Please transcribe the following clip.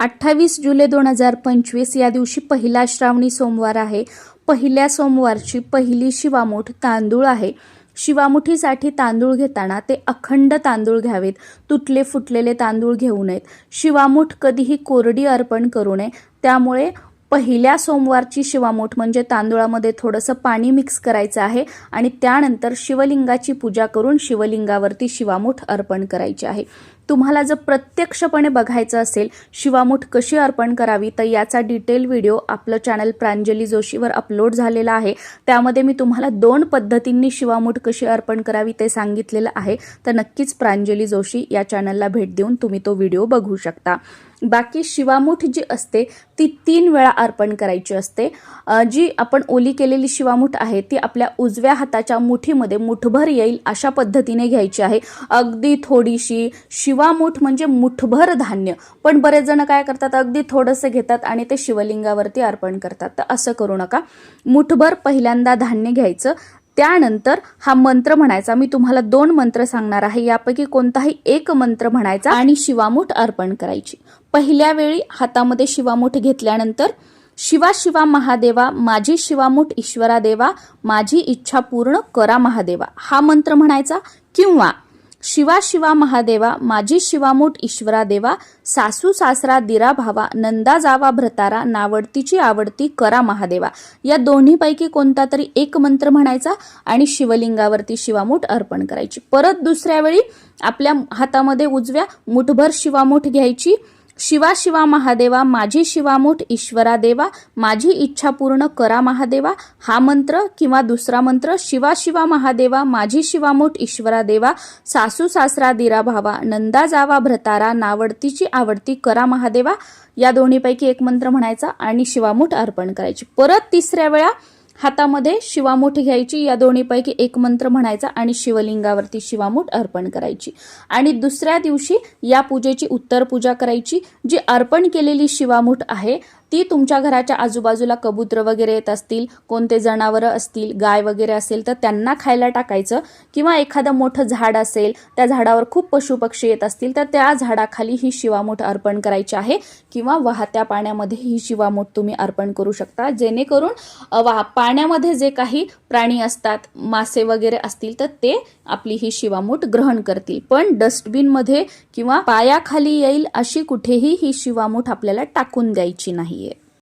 अठ्ठावीस जुलै दोन हजार पंचवीस या दिवशी पहिला श्रावणी सोमवार आहे. पहिल्या सोमवारची पहिली शिवामूठ तांदूळ आहे. शिवामुठीसाठी तांदूळ घेताना ते अखंड तांदूळ घ्यावेत. तुटले फुटलेले तांदूळ घेऊ नयेत. शिवामूठ कधीही कोरडी अर्पण करू नये. त्यामुळे पहिल्या सोमवारची शिवामूठ म्हणजे तांदूळामध्ये थोडंसं पाणी मिक्स करायचं आहे आणि त्यानंतर शिवलिंगाची पूजा करून शिवलिंगावरती शिवामूठ अर्पण करायची आहे. तुम्हाला जर प्रत्यक्षपणे बघायचं असेल शिवामूठ कशी अर्पण करावी तर याचा डिटेल व्हिडिओ आपलं चॅनल प्रांजली जोशीवर अपलोड झालेला आहे. त्यामध्ये मी तुम्हाला दोन पद्धतींनी शिवामूठ कशी अर्पण करावी ते सांगितलेलं आहे. तर नक्कीच प्रांजली जोशी या चॅनलला भेट देऊन तुम्ही तो व्हिडिओ बघू शकता. बाकी शिवामूठ जी असते ती तीन वेळा अर्पण करायची असते. जी आपण ओली केलेली शिवामूठ आहे ती आपल्या उजव्या हाताच्या मुठीमध्ये मुठभर येईल अशा पद्धतीने घ्यायची आहे. अगदी थोडीशी शिवामूठ म्हणजे मुठभर धान्य. पण बरेच जण काय करतात अगदी थोडंसं घेतात आणि ते शिवलिंगावरती अर्पण करतात. तर असं करू नका. मुठभर पहिल्यांदा धान्य घ्यायचं. त्यानंतर हा मंत्र म्हणायचा. मी तुम्हाला दोन मंत्र सांगणार आहे. यापैकी कोणताही एक मंत्र म्हणायचा आणि शिवामूठ अर्पण करायची. पहिल्या वेळी हातामध्ये शिवामूठ घेतल्यानंतर शिवा शिवा महादेवा माझी शिवामूठ ईश्वरा देवा माझी इच्छा पूर्ण करा महादेवा. हा मंत्र म्हणायचा किंवा शिवा शिवा महादेवा माझी शिवामूठ ईश्वरा देवा सासू सासरा दिरा भावा नंदा जावा भ्रतारा नावडतीची आवडती करा महादेवा. या दोन्हीपैकी कोणता तरी एक मंत्र म्हणायचा आणि शिवलिंगावरती शिवामूठ अर्पण करायची. परत दुसऱ्या वेळी आपल्या हातामध्ये उजव्या मुठभर शिवामूठ घ्यायची. शिवा शिवा महादेवा माझी शिवामूठ ईश्वरा देवा माझी इच्छा पूर्ण करा महादेवा हा मंत्र किंवा दुसरा मंत्र शिवा शिवा महादेवा माझी शिवामूठ ईश्वरा देवा सासू सासरा दिरा भावा नंदा जावा भ्रतारा नावडतीची आवडती करा महादेवा या दोन्हीपैकी एक मंत्र म्हणायचा आणि शिवामूठ अर्पण करायची. परत तिसऱ्या वेळा हातामध्ये शिवामूठ घ्यायची. या दोन्हीपैकी एक मंत्र म्हणायचा आणि शिवलिंगावरती शिवामूठ अर्पण करायची. आणि दुसऱ्या दिवशी या पूजेची उत्तर पूजा करायची. जी अर्पण केलेली शिवामूठ आहे ती तुमच्या घराच्या आजूबाजूला कबूतर वगैरे येत असतील कोणते जनावरं असतील गाय वगैरे असेल तर त्यांना खायला टाकायचं. किंवा एखादं मोठं झाड असेल त्या झाडावर खूप पशुपक्षी येत असतील तर त्या झाडाखाली ही शिवामूठ अर्पण करायची आहे. किंवा वाहत्या पाण्यामध्ये ही शिवामूठ तुम्ही अर्पण करू शकता. जेणेकरून अ, वा पाण्यामध्ये जे काही प्राणी असतात मासे वगैरे असतील तर ते आपली ही शिवामूठ ग्रहण करतील. पण डस्टबिनमध्ये किंवा पायाखाली येईल अशी कुठेही ही शिवामूठ आपल्याला टाकून द्यायची नाहीये.